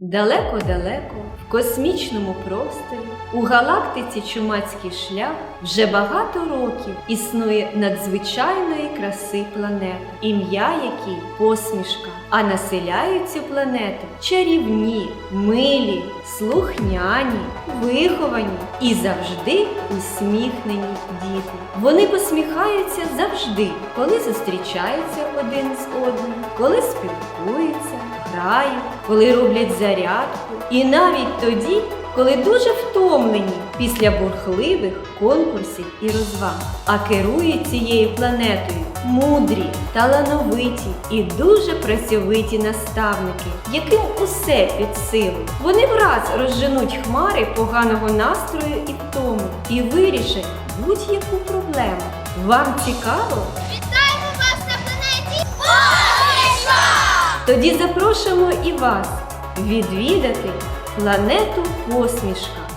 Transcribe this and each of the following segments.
Далеко-далеко, в космічному просторі, у галактиці Чумацький шлях вже багато років існує надзвичайної краси планета, ім'я якій посмішка, а населяють цю планету чарівні, милі, слухняні, виховані і завжди усміхнені діти. Вони посміхаються завжди, коли зустрічаються один з одним, коли спілкуються, грають, коли роблять зарядку, і навіть тоді, коли дуже втомлені після бурхливих конкурсів і розваг. А керують цією планетою мудрі, талановиті і дуже працьовиті наставники, яким усе під силу. Вони враз розженуть хмари поганого настрою і втому і вирішать будь-яку проблему. Вам цікаво? Тоді запрошуємо і вас відвідати планету посмішка.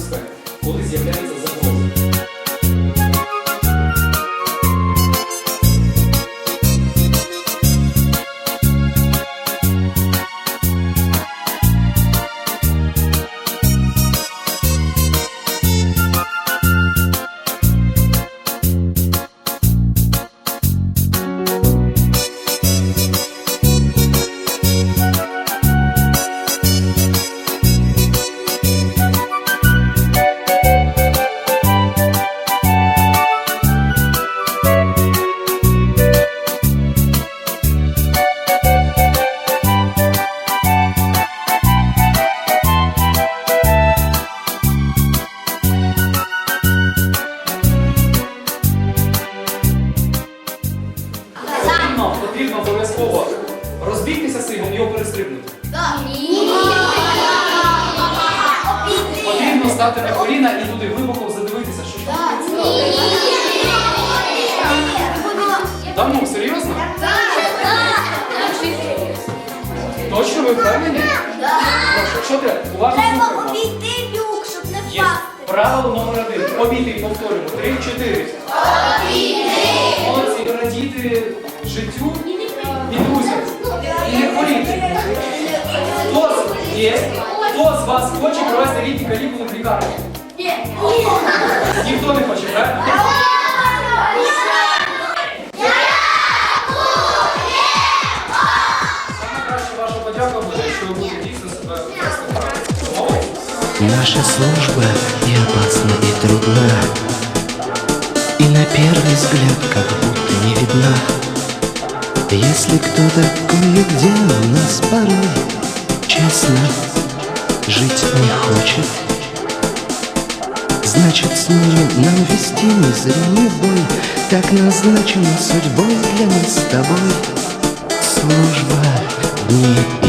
Frankenstein. Стати на коліна і туди глибоко задивитися, що там. Та ну, серйозно? Точно ви впевнені? Прошу, Що треба? Уважно слухаємо. обійти люк, щоб не Є. Правило номер один. Обійти, повторюємо. Три, чотири. Молодці. Радіти життю і друзям. І не хворіти. Є? Хто з вас хоче провести літні канікули в лікарні? Ніхто не хоче, правильно? Саме краще ваша подяка буде, якщо ви будете дійсно себе вести правильно. Домовились? Наша служба и опасна, и трудна, И на первый взгляд как будто не видна. Если кто-то кое-где у нас порой Честно жить не хочет, Значит, с ними нам вести незримый бой Так назначено судьбой для нас с тобой. Служба дни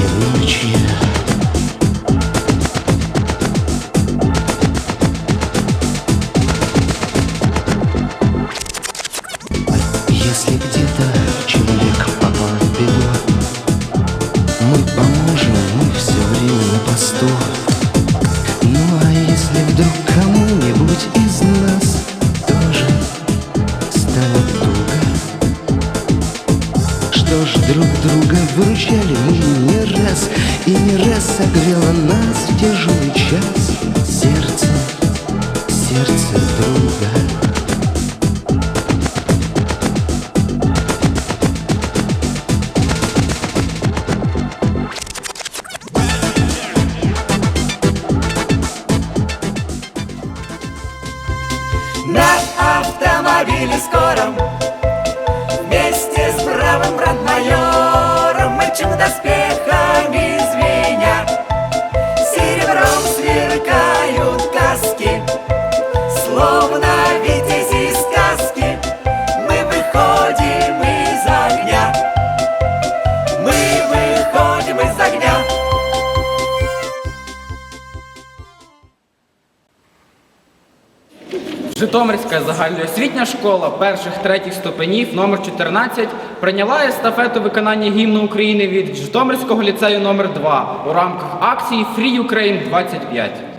автомобиле скором. Вместе с бравым брандмайором Мчим доспехами звеня. Серебром сверкают Житомирська загальноосвітня школа перших третіх ступенів номер 14 прийняла естафету виконання гімну України від Житомирського ліцею номер 2 у рамках акції Free Ukraine 25.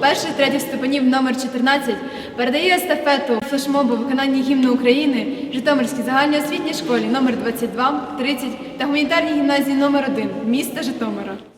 перших третіх степенів номер 14 передає естафету флешмобу виконання гімну України Житомирській загальноосвітній школі номер 22 30 та гуманітарній гімназії номер 1 міста Житомира.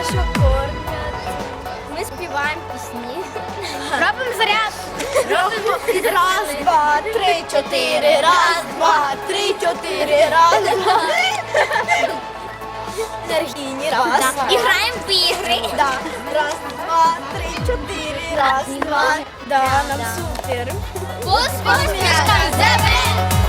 хорошо кормлять. Ми співаємо пісні. Робимо заряд. Робимо раз, два, три, чотири. Раз, два, три, чотири. Раз, два. Енергійні. Раз. Да. І граємо в ігри. Раз, два, три, чотири. Раз, два. Да, нам супер. Успіх! Успіх!